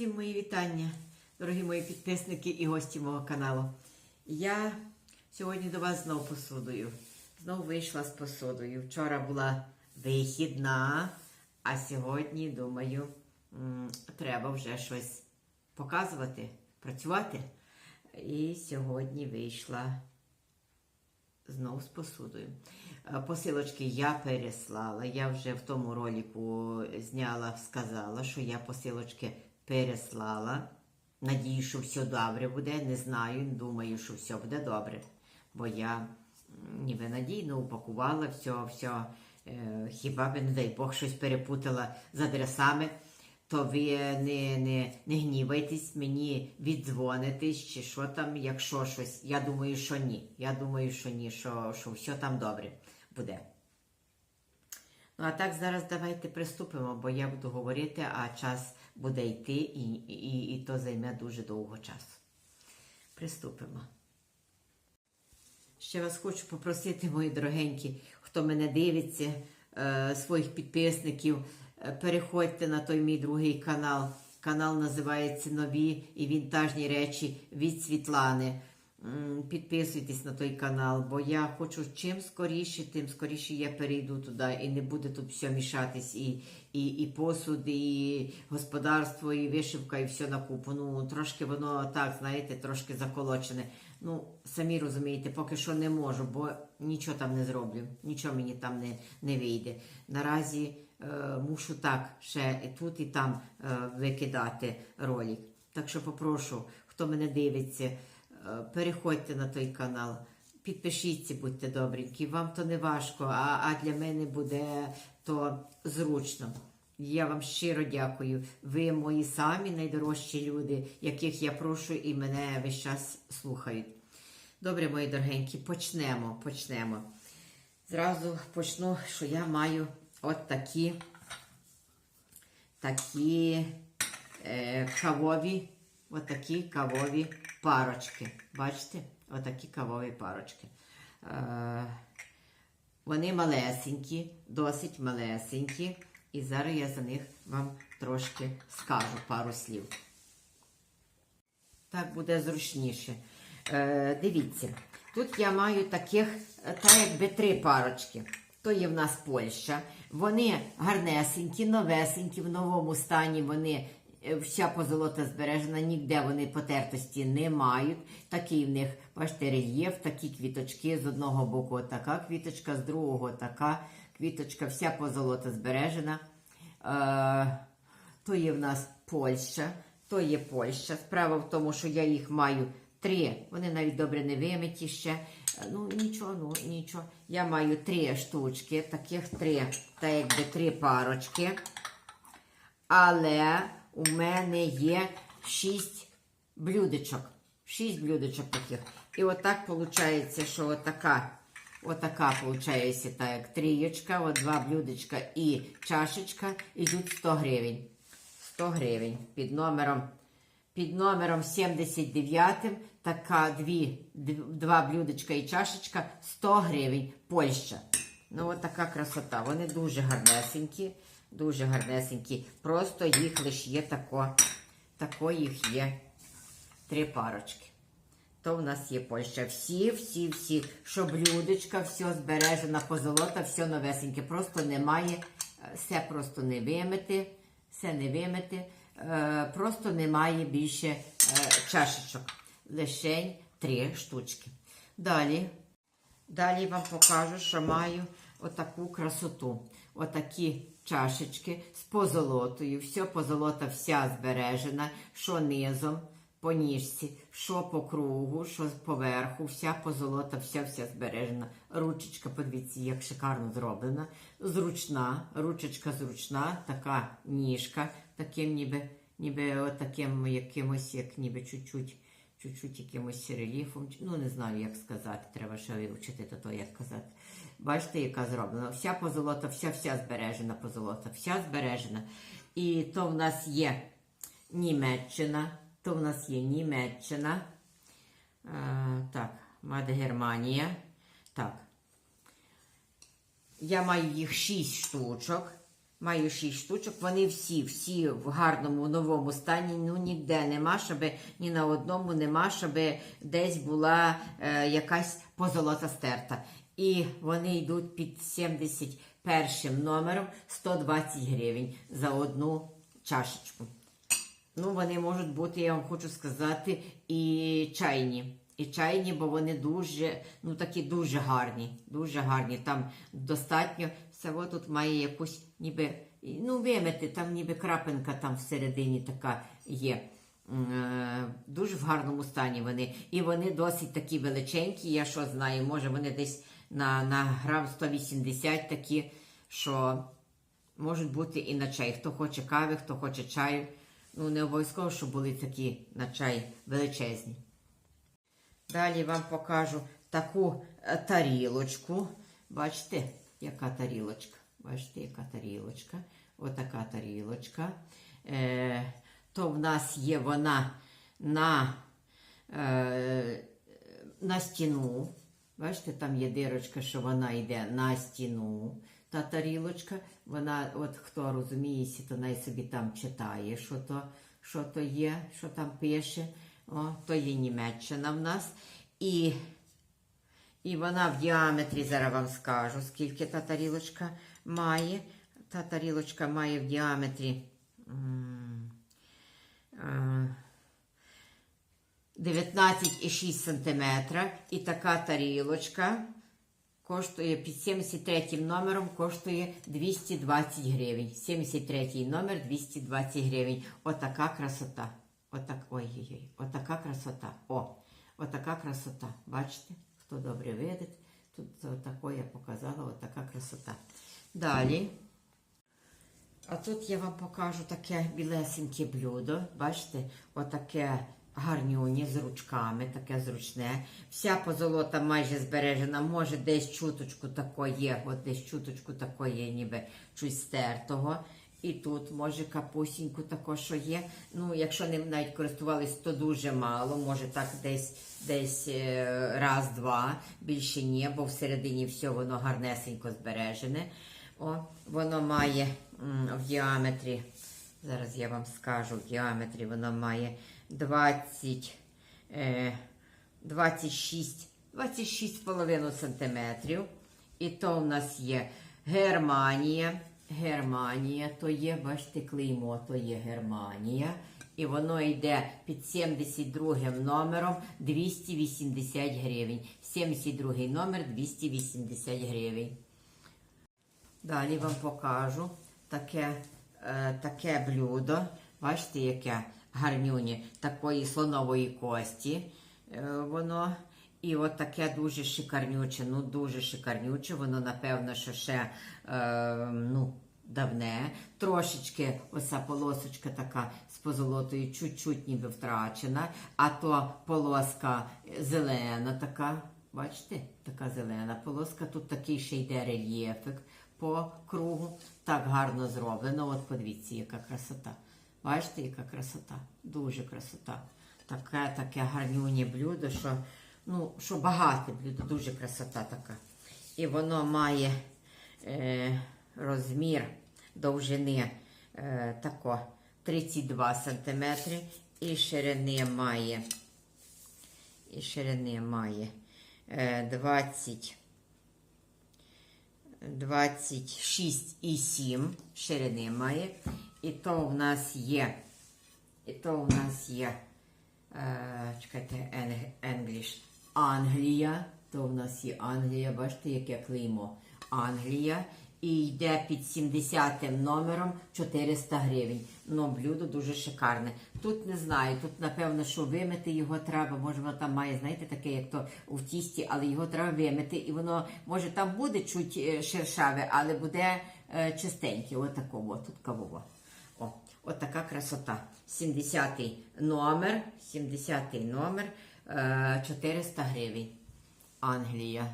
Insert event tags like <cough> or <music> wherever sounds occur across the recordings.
Всім мої вітання, дорогі мої підписники і гості мого каналу. Я сьогодні до вас знову посудою. Знову вийшла з посудою. Вчора була вихідна, а сьогодні, думаю, треба вже щось показувати, працювати. І сьогодні вийшла знову з посудою. Е, Посилочки я переслала. Я вже в тому ролику зняла, сказала, що я посилочки переслала. Надію, що все добре буде. Не знаю, думаю, що все буде добре. Бо я ніби надійно упакувала все, все. Хіба би, не дай Бог, щось перепутала з адресами, то ви не, не, не гнівайтесь, мені віддзвонитесь, чи що там, якщо щось. Я думаю, що ні. Я думаю, що ні, що, що все там добре буде. Ну, а так зараз давайте приступимо, бо я буду говорити, а час буде йти, і, і, і то займе дуже довго часу. Приступимо. Ще вас хочу попросити, мої дорогенькі, хто мене дивиться, е, своїх підписників, е, переходьте на той мій другий канал. Канал називається Нові і вінтажні речі від Світлани. Підписуйтесь на той канал, бо я хочу чим скоріше, тим скоріше я перейду туди і не буде тут все мішатись. І, і, і посуд, і господарство, і вишивка, і все на купу. Ну, трошки воно так, знаєте, трошки заколочене. Ну, самі розумієте, поки що не можу, бо нічого там не зроблю, нічого мені там не, не вийде. Наразі е, мушу так ще і тут, і там е, викидати ролик. Так що попрошу, хто мене дивиться, переходьте на той канал. Підпишіться, будьте добренькі. Вам то не важко, а, а для мене буде то зручно. Я вам щиро дякую. Ви мої самі найдорожчі люди, яких я прошу і мене весь час слухають. Добре, мої дорогенькі, почнемо. почнемо. Зразу почну, що я маю от такі, такі е, кавові, от такі кавові парочки. Бачите? От такі кавові парочки. Е, вони малесенькі, досить малесенькі. І зараз я за них вам трошки скажу пару слів. Так буде зручніше. Е, дивіться, тут я маю таких, е, так якби три парочки. То є в нас Польща. Вони гарнесенькі, новесенькі, в новому стані вони вся позолота збережена, ніде вони потертості не мають. Такий в них, бачите, рельєф, такі квіточки з одного боку така квіточка, з другого така квіточка, вся позолота збережена. Е, то є в нас Польща, то є Польща. Справа в тому, що я їх маю три. Вони навіть добре не вимиті ще. Е, Ну, нічого, ну нічого. Я маю три штучки, таких три, так якби три парочки. Але у мене є шість блюдечок. Шість блюдечок таких. І отак виходить, що отака, отака виходить, так як трієчка, от два блюдечка і чашечка йдуть 100 гривень. 100 гривень під номером під номером 79 така дві, два блюдечка і чашечка 100 гривень. Польща. Ну, от така красота. Вони дуже гарнесенькі, дуже гарнесенькі. Просто їх лише є тако, тако їх є три парочки. То в нас є Польща. Всі, всі, всі, що блюдечка, все збережена, позолота, все новесеньке. Просто немає, е, все просто не вимити, все не вимити. Е, Просто немає більше е, чашечок. Лишень три штучки. Далі, далі вам покажу, що маю отаку красоту. Отакі чашечки з позолотою. Все позолота вся збережена, що низом по ніжці, що по кругу, що поверху, вся позолота, вся вся збережена. Ручечка, подивіться, як шикарно зроблена. Зручна, ручечка зручна, така ніжка, таким ніби, ніби от таким якимось, як ніби чуть-чуть. Чуть-чуть якимось рельєфом, ну не знаю, як сказати, треба ще вивчити то, то як казати. Бачите, яка зроблена? Вся позолота, вся вся збережена позолота, вся збережена. І то в нас є Німеччина, то в нас є Німеччина. Е, так, Мад Германія. Так. Я маю їх 6 штучок. Маю 6 штучок. Вони всі, всі в гарному новому стані. Ну ніде нема, щоб ні на одному нема, щоб десь була е, якась позолота стерта. І вони йдуть під 71 номером 120 гривень за одну чашечку. Ну, вони можуть бути, я вам хочу сказати, і чайні. І чайні, бо вони дуже, ну такі дуже гарні. Дуже гарні. Там достатньо. Все тут має якусь ніби, ну, вимити, там ніби крапинка там всередині така є. Е, Дуже в гарному стані вони. І вони досить такі величенькі. Я що знаю, може вони десь на, на грам 180 такі, що можуть бути і на чай. Хто хоче кави, хто хоче чаю. Ну, не обов'язково, щоб були такі на чай величезні. Далі вам покажу таку е, тарілочку. Бачите, яка тарілочка? Бачите, яка тарілочка? Отака тарілочка. Е, то в нас є вона на, е, на стіну. Бачите, там є дирочка, що вона йде на стіну. Та тарілочка, вона, от хто розуміється, то най собі там читає, що то, що то є, що там пише. О, то є Німеччина в нас. І, і вона в діаметрі, зараз вам скажу, скільки та тарілочка має. Та тарілочка має в діаметрі. е, 19,6 см. І така тарілочка коштує під 73 номером коштує 220 гривень. 73 номер 220 гривень. Отака красота. Отак, ой-ой-ой, отака красота. О, отака красота. Бачите, хто добре видить. Тут отако я показала, отака красота. Далі. А тут я вам покажу таке білесеньке блюдо. Бачите, отаке гарнюні з ручками, таке зручне. Вся позолота майже збережена, може десь чуточку тако є, от десь чуточку тако є, ніби чуть стертого. І тут, може, капусіньку також що є. Ну, якщо ним навіть користувались, то дуже мало. Може так десь десь е, раз-два, більше ні, бо всередині все воно гарнесенько збережене. О, воно має в діаметрі, зараз я вам скажу, в діаметрі воно має 20, е, 26, 26,5 см. І то в нас є Германія. Германія, то є, бачите, клеймо, то є Германія. І воно йде під 72 номером 280 гривень. 72 номер 280 гривень. Далі вам покажу таке, е, таке блюдо. Бачите, яке гарнюні такої слонової кості. Е, воно. І от таке дуже шикарнюче, ну дуже шикарнюче. Воно, напевно, що ще е, ну, давне. Трошечки оця полосочка така з позолотою, чуть-чуть ніби втрачена. А то полоска зелена така. Бачите, така зелена полоска. Тут такий ще йде рельєфик по кругу. Так гарно зроблено. От подивіться, яка красота. Бачите, яка красота? Дуже красота. Таке, таке гарнюнє блюдо, що, ну, що багате блюдо, дуже красота така. І воно має е, розмір довжини е, тако 32 см і ширини має, і ширини має е, 20 26,7 ширини має. І то в нас є, і то в нас є, е, чекайте, English, Англія. То в нас є Англія, бачите, яке клеймо. Англія. І йде під 70 номером 400 гривень. Ну, блюдо дуже шикарне. Тут не знаю, тут напевно, що вимити його треба. Може, воно там має, знаєте, таке, як то в тісті, але його треба вимити. І воно, може, там буде чуть е, шершаве, але буде е, чистеньке. Отакого, тут кавово. О, така красота. 70 номер, 70 номер, 400 гривень. Англія.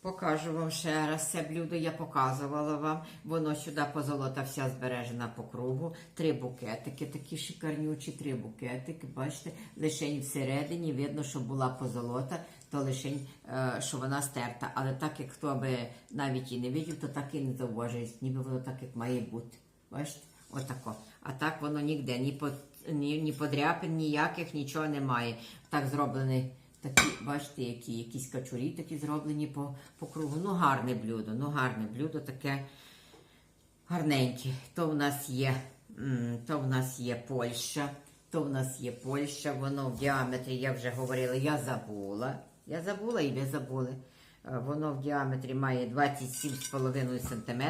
Покажу вам ще раз це блюдо, я показувала вам. Воно сюди позолота вся збережена по кругу. Три букетики, такі шикарнючі, три букетики. Бачите, лише всередині видно, що була позолота. то лише е, що вона стерта. Але так як хто би навіть і не видів, то так і не зауважує, ніби воно так, як має бути. Бачите? Отако. А так воно ніде, ні, по, ні, ні подряпин, ніяких, нічого немає. Так зроблений. Такі, бачите, які якісь качурі такі зроблені по, по кругу. Ну, гарне блюдо, ну гарне блюдо таке гарненьке. То в нас є, то в нас є Польща, то в нас є Польща, воно в діаметрі, я вже говорила, я забула. Я забула і ви забули. Е, Воно в діаметрі має 27,5 см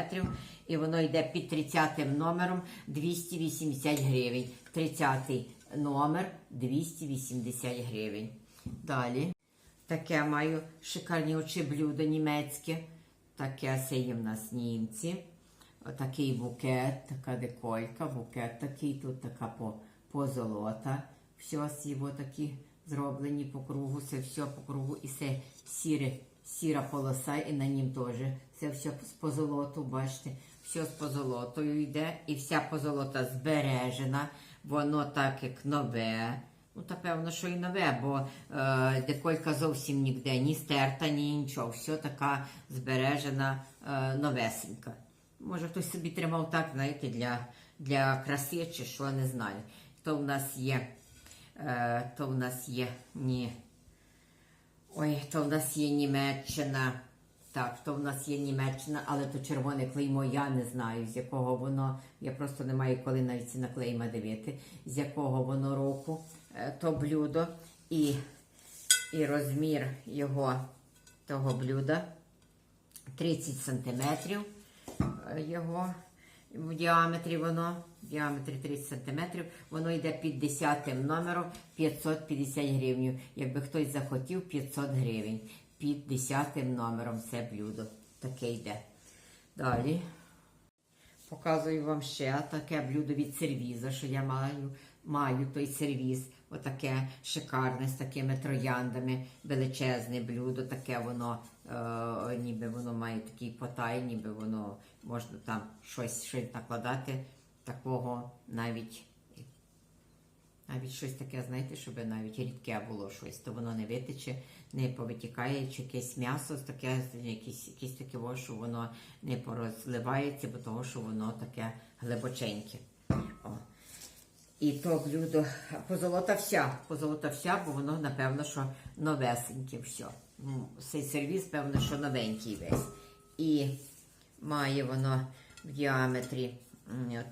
і воно йде під 30 номером 280 гривень. 30 номер 280 гривень. Далі. Таке маю шикарні очі блюдо німецьке. Таке це є в нас німці. Отакий букет, така деколька, букет такий, тут така по, позолота. Все сіво такі зроблені по кругу, це все по кругу і це сіре, сіра полоса, і на нім теж. Це все з позолоту, бачите, все з позолотою йде, і вся позолота збережена, воно так як нове. Ну, та певно, що і нове, бо е, деколька зовсім ніде, ні стерта, ні нічого. Все така збережена е, новесенька. Може, хтось собі тримав так, знаєте, для, для краси чи що, не знаю. То в нас є, е, то в нас є ні. Ой, то в нас є Німеччина. Так, то в нас є Німеччина, але то червоне клеймо я не знаю, з якого воно. Я просто не маю коли навіть ці наклейма дивити, з якого воно року е, то блюдо. І, і розмір його того блюда 30 сантиметрів е, його в діаметрі воно, в діаметрі 30 см, воно йде під 10 номером 550 гривень. Якби хтось захотів 500 гривень. Під 10 номером це блюдо. Таке йде. Далі. Показую вам ще таке блюдо від сервіза, що я маю. Маю той сервіз, отаке шикарне з такими трояндами, величезне блюдо, таке воно, е, ніби воно має такий потай, ніби воно можна там щось, щось накладати, такого навіть, навіть щось таке, знаєте, щоб навіть рідке було щось, то воно не витече, не повитікає, чи якесь м'ясо, таке, якісь, якісь таке, що воно не порозливається, бо того, що воно таке глибоченьке. І то блюдо позолота вся, позолота вся, бо воно, напевно, що новесеньке все. Ну, Цей сервіс, певно, що новенький весь. І має воно в діаметрі,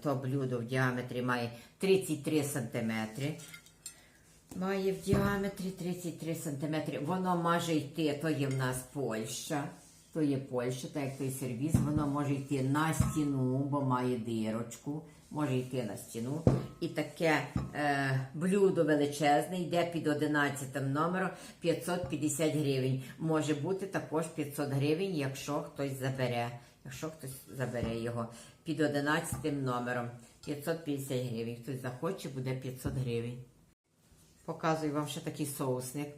то блюдо в діаметрі має 33 сантиметри. Має в діаметрі 33 сантиметри. Воно може йти, то є в нас Польща. То є Польща, так як той сервіс, воно може йти на стіну, бо має дирочку, може йти на стіну. І таке е, блюдо величезне йде під 11 номером 550 гривень. Може бути також 500 гривень, якщо хтось забере. Якщо хтось забере його під 11 номером 550 гривень. Хтось захоче, буде 500 гривень. Показую вам ще такий соусник.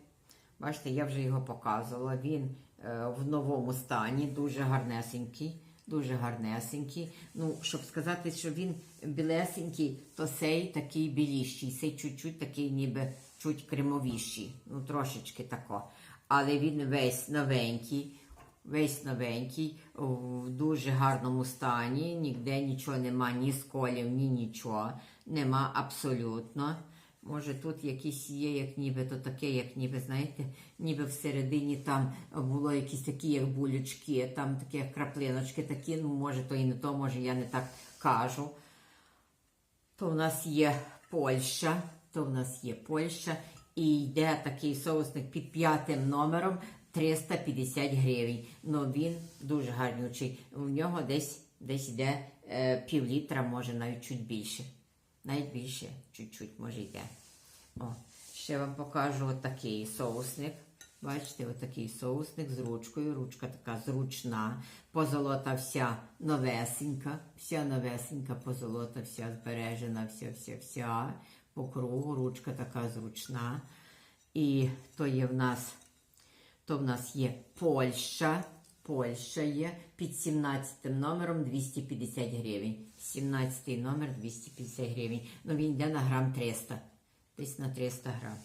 Бачите, я вже його показувала. Він е, в новому стані, дуже гарнесенький. Дуже гарнесенький. Ну, щоб сказати, що він білесенький, то сей такий біліщий, сей чуть-чуть такий, ніби чуть кремовіший. Ну, трошечки тако. Але він весь новенький, весь новенький, в дуже гарному стані. Ніде нічого нема, ні сколів, ні нічого. Нема абсолютно. Може, тут якісь є, як ніби то таке, як ніби, знаєте, ніби всередині там було якісь такі, як булючки, там такі як краплиночки, такі, ну може, то і не то, може, я не так кажу. То в нас є Польща, то в нас є Польща, і йде такий соусник під п'ятим номером 350 гривень. Ну він дуже гарнючий. В нього десь десь йде е, пів літра, може навіть чуть більше. Навіть більше, чуть-чуть, може йде. О, ще вам покажу отакий соусник. Бачите, отакий соусник з ручкою. Ручка така зручна. Позолота вся новесенька. Вся новесенька, позолота вся збережена, вся, вся, вся. По кругу, ручка така зручна. І то є в нас, то в нас є Польща. Польща є під 17 номером 250 гривень. 17 номер 250 гривень. Ну він йде на грам 300. Десь на 300 грам.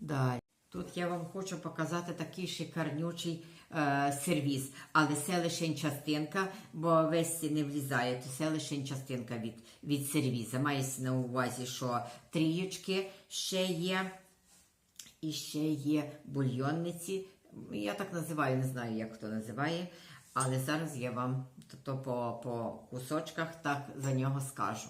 Далі. Тут я вам хочу показати такий шикарнючий е, сервіс, але це лише частинка, бо весь не влізає, то це лише частинка від, від сервіза. Мається на увазі, що трієчки ще є, і ще є бульйонниці. Я так називаю, не знаю, як хто називає, але зараз я вам то, то по, по кусочках так за нього скажу.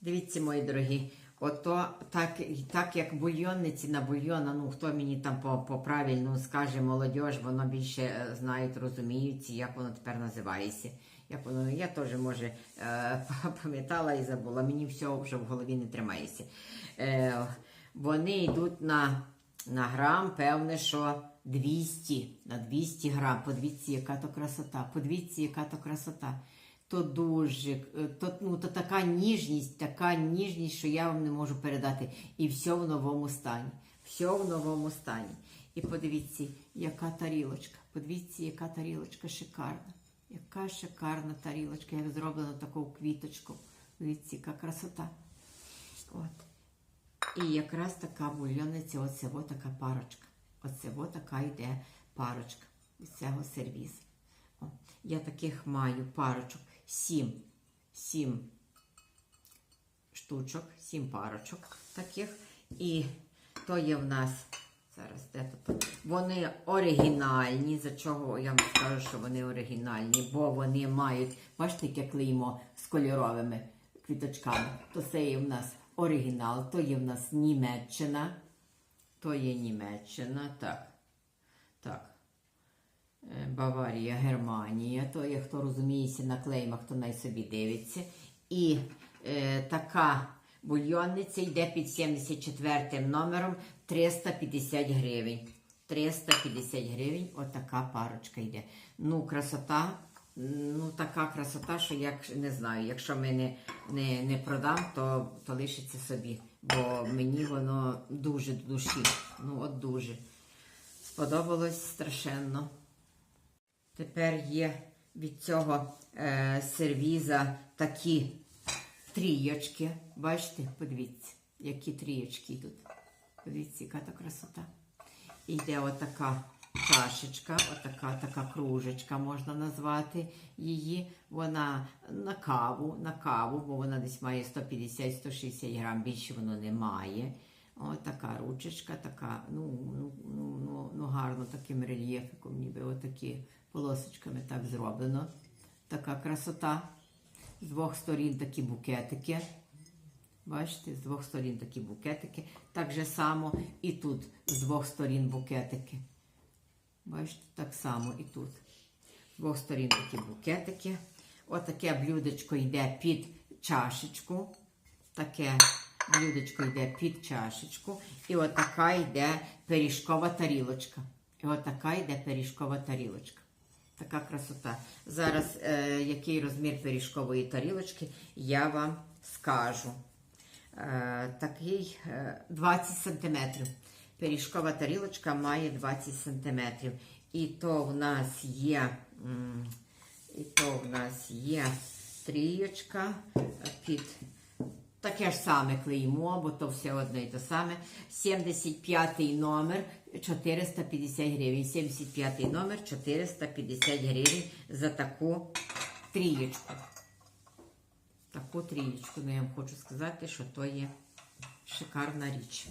Дивіться, мої дорогі, ото так, так як бульйонниці на бульйона, ну хто мені там по, по правильну скаже молодь, воно більше е, знають, розуміють, як воно тепер називається. Як воно, я теж, може, е, <laughs> пам'ятала і забула, мені все вже в голові не тримається. Е, вони йдуть на, на грам, певне, що 200, на 200 грам. Подивіться, яка то красота, подивіться, яка то красота то дуже, е, то, ну, то така ніжність, така ніжність, що я вам не можу передати. І все в новому стані. Все в новому стані. І подивіться, яка тарілочка. Подивіться, яка тарілочка шикарна. Яка шикарна тарілочка, як зроблена таку квіточку. Дивіться, яка красота. От. І якраз така бульйонниця, оце во така парочка. Оце во така йде парочка з цього сервізу. Я таких маю парочок. Сім. Сім штучок, сім парочок таких. І то є в нас. Зараз де тут? Вони оригінальні. За чого я вам скажу, що вони оригінальні, бо вони мають, бачите, яке клеймо з кольоровими квіточками. То це є в нас оригінал, то є в нас Німеччина. То є Німеччина, так. Так. Баварія, Германія, то є хто розуміється на клеймах, то най собі дивиться. І е, така бульйонниця йде під 74 номером 350 гривень. 350 гривень, отака парочка йде. Ну, красота, ну така красота, що як не знаю, якщо ми не, не, не продам, то, то лишиться собі. Бо мені воно дуже до душі. Ну, от дуже. Сподобалось страшенно. Тепер є від цього е, сервіза такі трійочки. Бачите, подивіться, які трійочки йдуть. Подивіться, яка та красота. Йде отака чашечка, отака така кружечка, можна назвати її. Вона на каву, на каву, бо вона десь має 150-160 грам, більше воно не має. Така ручечка, така, ну, ну, ну, ну, ну гарно таким рельєфиком, ніби отакі полосочками так зроблено. Така красота. З двох сторін такі букетики. Бачите, з двох сторін такі букетики. Так же само і тут з двох сторін букетики. Бачите, так само і тут. З двох сторін такі букетики. Отаке блюдечко йде під чашечку. Таке блюдечко йде під чашечку. І отака йде пиріжкова тарілочка. І отака йде пиріжкова тарілочка. Така красота. Зараз е, який розмір пиріжкової тарілочки, я вам скажу. Е, такий е, 20 см. Пиріжкова тарілочка має 20 см. І то в нас є, і то в нас є трієчка під таке ж саме клеймо, бо то все одно і те саме. 75 номер 450 гривень. 75 номер 450 гривень за таку трієчку. Таку трієчку. Ну, я вам хочу сказати, що то є шикарна річ.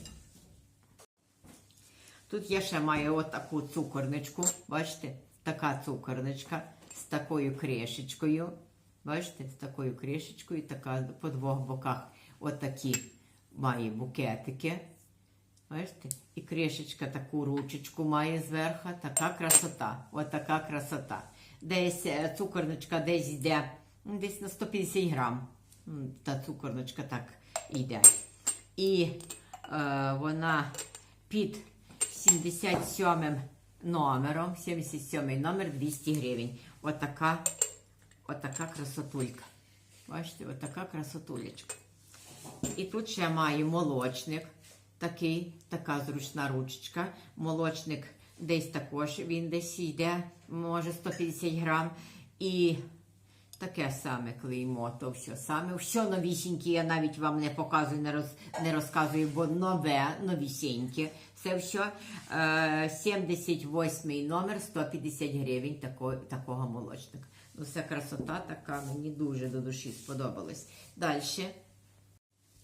Тут я ще маю отаку цукорничку. Бачите? Така цукорничка з такою кришечкою. Бачите, з такою кришечкою, така по двох боках отакі має букетики. Бачите? І кришечка таку ручечку має зверху. Така красота. Отака красота. Десь е, цукорничка десь йде десь на 150 грам. Та цукорничка так йде. І е, вона під 77 номером, 77 номер 200 гривень. Отака, отака красотулька. Бачите, отака красотулечка. І тут ще маю молочник. Такий, така зручна ручечка. Молочник десь також, він десь йде, може 150 грам. І Таке саме клеймо, то все саме. Все новісіньке, я навіть вам не показую, не, роз, не розказую, бо нове, новісіньке. Це все. Е, 78 номер, 150 гривень такого, такого молочника. Ну, це красота така, мені дуже до душі сподобалась. Далі.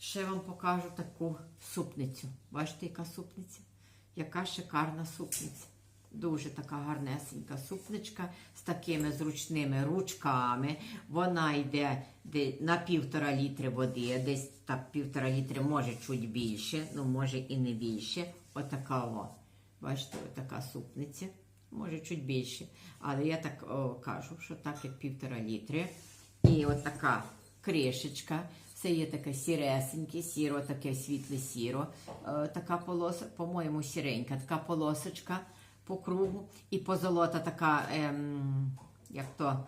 Ще вам покажу таку супницю. Бачите, яка супниця? Яка шикарна супниця. Дуже така гарнесенька супничка з такими зручними ручками. Вона йде на півтора літри води, десь так півтора літри, може чуть більше, ну може і не більше. Отака о. Бачите, отака супниця. Може чуть більше. Але я так о, кажу, що так як півтора літри. І отака кришечка. Це є таке сіресеньке, сіро, таке світле сіро. Е, така полоса, по-моєму, сіренька, така полосочка по кругу. І позолота така, ем, як то,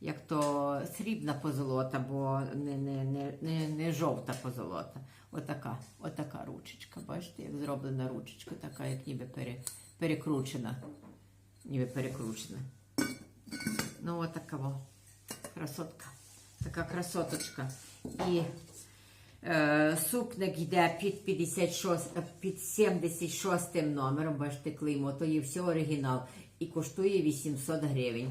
як то срібна позолота, бо не, не, не, не, не жовта позолота. Отака, отака ручечка. Бачите, як зроблена ручечка, така, як ніби пере, перекручена. Ніби перекручена. Ну, отака. Красотка. Така красоточка. І е, супник йде під 56, е, під 76 номером, бачите, клеймо, то є все оригінал. І коштує 800 гривень.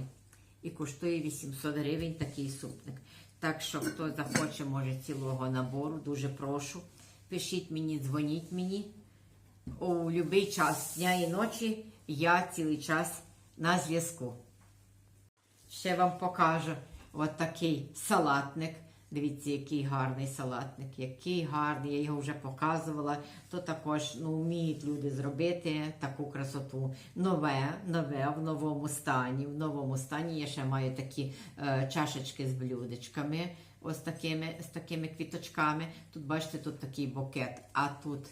І коштує 800 гривень такий супник. Так що, хто захоче, може цілого набору, дуже прошу. Пишіть мені, дзвоніть мені. У будь-який час дня і ночі я цілий час на зв'язку. Ще вам покажу от такий салатник. Дивіться, який гарний салатник, який гарний, я його вже показувала. То також ну, вміють люди зробити таку красоту. Нове, нове, в новому стані. В новому стані я ще маю такі е, чашечки з блюдечками, ось такими, з такими квіточками. Тут бачите, тут такий букет, а тут,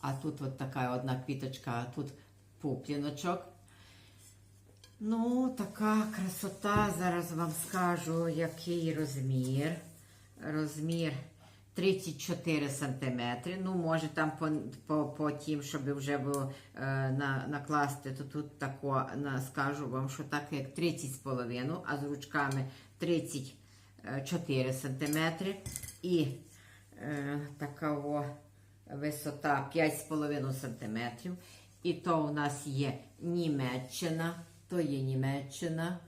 а тут от така одна квіточка, а тут пупліночок. Ну, така красота. Зараз вам скажу, який розмір. Розмір 34 сантиметри. Ну, може там по, по, по тім, щоб вже було е, на, накласти, то тут тако на, скажу вам, що так як 30 з половиною, а з ручками 34 сантиметри. І е, така висота 5,5 сантиметрів. І то у нас є Німеччина, то є Німеччина,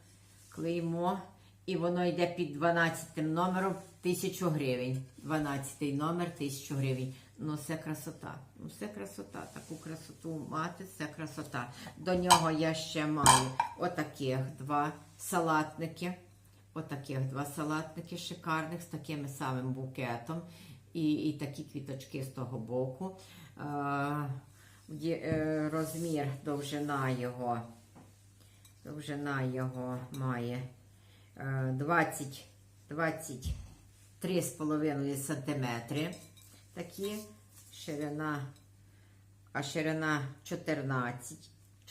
клеймо. І воно йде під 12 номером 1000 гривень. 12 номер 1000 гривень. Ну, це красота. Ну, це красота. Таку красоту мати, це красота. До нього я ще маю отаких два салатники. Отаких два салатники шикарних з таким самим букетом. І, і такі квіточки з того боку. Е, е, розмір, довжина його, довжина його має 20, 23,5 сантиметри. Такі, ширина, а ширина 14,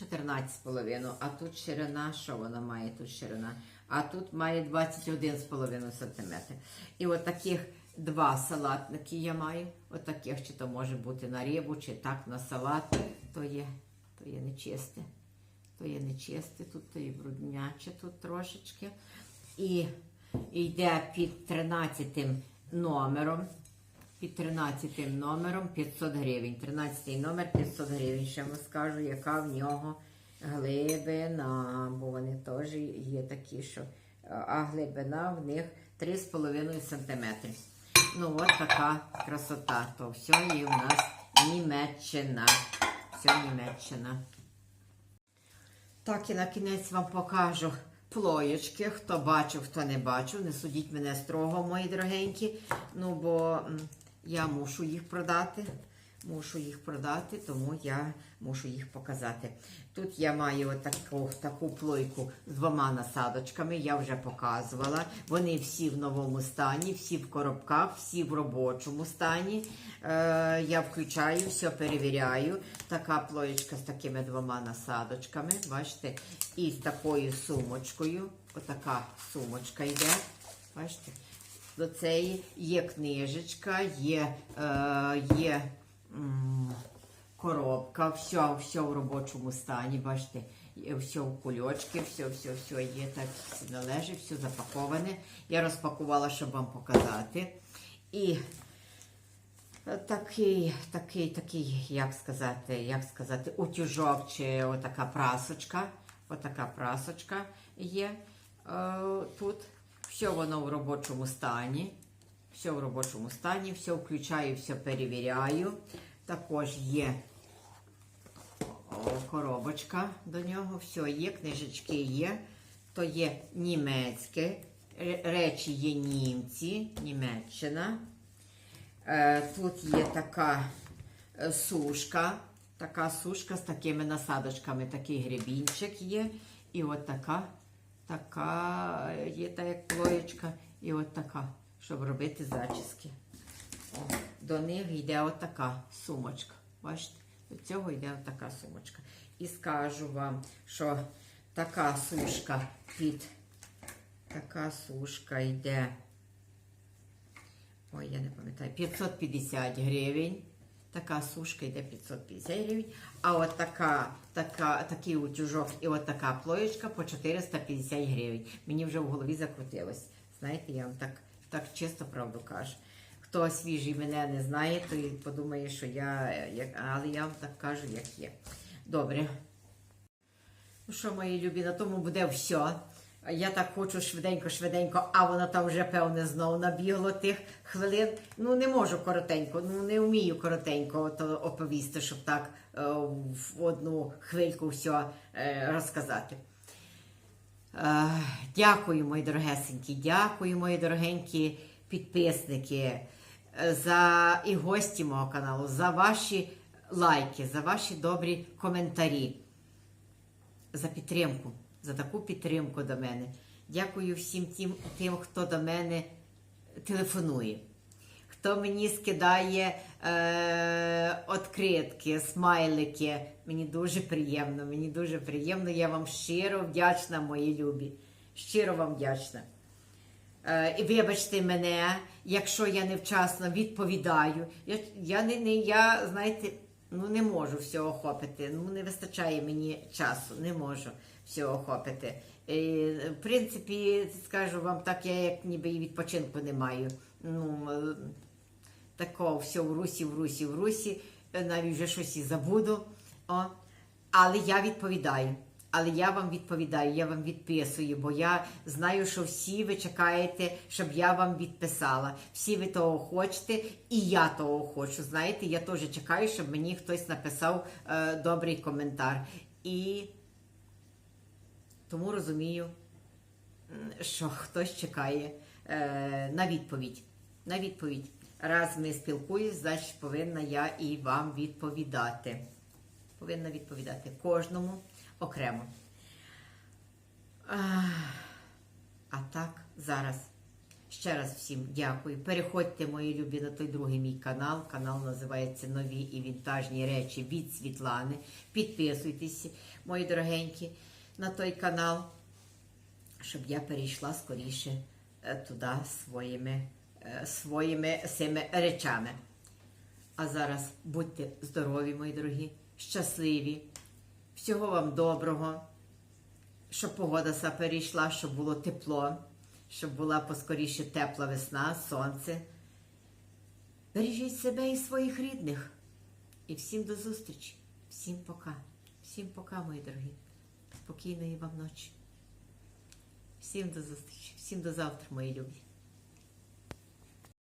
14,5, а тут ширина, що вона має тут ширина? А тут має 21,5 сантиметри. І от таких два салатники я маю. От таких, чи то може бути на рибу, чи так на салат. То є, то є нечисте. То є нечисте, тут то є брудняче тут трошечки. І йде під 13 номером. Під 13 номером 500 гривень. 13 номер 500 гривень. Ще вам скажу, яка в нього глибина, бо вони теж є такі, що а глибина в них 3,5 см. Ну, от така красота. То все є у нас Німеччина. Все Німеччина. Так, і на кінець вам покажу плоєчки. Хто бачив, хто не бачив. Не судіть мене строго, мої дорогенькі. Ну, бо я мушу їх продати. Мушу їх продати, тому я мушу їх показати. Тут я маю таку, таку плойку з двома насадочками, я вже показувала. Вони всі в новому стані, всі в коробках, всі в робочому стані. Е, я включаю, все перевіряю. Така плоєчка з такими двома насадочками, бачите, і з такою сумочкою. Отака сумочка йде. Бачите? До цієї є книжечка, є, е, є коробка, все, все в робочому стані. Бачите, Все в кульочки, все, все, все є так все належить, все запаковане. Я розпакувала, щоб вам показати. І е, такий, такий, такий, як сказати, як сказати, утюжок чи отака прасочка. Отака прасочка є е, тут. Все воно в робочому стані. Все в робочому стані, все включаю, все перевіряю. Також є коробочка до нього, все є, книжечки є. То є німецьке, речі є німці, Німеччина. Е, Тут є така е, сушка, така сушка з такими насадочками, такий гребінчик є. І от така, така є та як плоєчка, і от така, щоб робити зачіски. До них йде отака сумочка. Бачите? До цього йде отака сумочка. І скажу вам, що така сушка під така сушка йде. Ой, я не пам'ятаю, 550 гривень. Така сушка йде 550 гривень. А от така, така, такий утюжок і от така плоєчка по 450 гривень. Мені вже в голові закрутилось. Знаєте, я вам так, так чисто правду кажу. Хто свіжий мене не знає, то і подумає, що я, як, але я вам так кажу, як є. Добре. Ну що, мої любі, на тому буде все. Я так хочу швиденько, швиденько, а воно там вже, певне, знову набігло тих хвилин. Ну, не можу коротенько, ну не вмію коротенько то оповісти, щоб так е, в одну хвильку все е, розказати. Е, Дякую, мої дорогесенькі, дякую, мої дорогенькі підписники, е, за і гості мого каналу, за ваші лайки, за ваші добрі коментарі, за підтримку, за таку підтримку до мене. Дякую всім тим, тим хто до мене телефонує. Хто мені скидає е, откритки, смайлики. Мені дуже приємно, мені дуже приємно. Я вам щиро вдячна, мої любі. Щиро вам вдячна. Е, і вибачте мене, якщо я невчасно відповідаю. Я, я не, не я, знаєте, ну не можу всього охопити. Ну не вистачає мені часу, не можу всього охопити. І, в принципі, скажу вам так, я як ніби і відпочинку не маю. Ну, е, такого все в русі, в русі, в русі, е, навіть вже щось і забуду. О. Але я відповідаю. Але я вам відповідаю, я вам відписую, бо я знаю, що всі ви чекаєте, щоб я вам відписала. Всі ви того хочете, і я того хочу. Знаєте, я теж чекаю, щоб мені хтось написав е, добрий коментар. І тому розумію, що хтось чекає е, на відповідь. На відповідь. Раз ми спілкуємось, значить повинна я і вам відповідати. Повинна відповідати кожному окремо. А так, зараз. Ще раз всім дякую. Переходьте, мої любі, на той другий мій канал. Канал називається Нові і вінтажні речі від Світлани. Підписуйтесь, мої дорогенькі, на той канал, щоб я перейшла скоріше е, туди своїми, своїми цими речами. А зараз будьте здорові, мої дорогі, щасливі. Всього вам доброго, щоб погода ся перейшла, щоб було тепло, щоб була поскоріше тепла весна, сонце. Бережіть себе і своїх рідних. І всім до зустрічі. Всім пока. Всім пока, мої дорогі. Спокійної вам ночі. Всім до зустрічі. Всім до завтра, мої любі.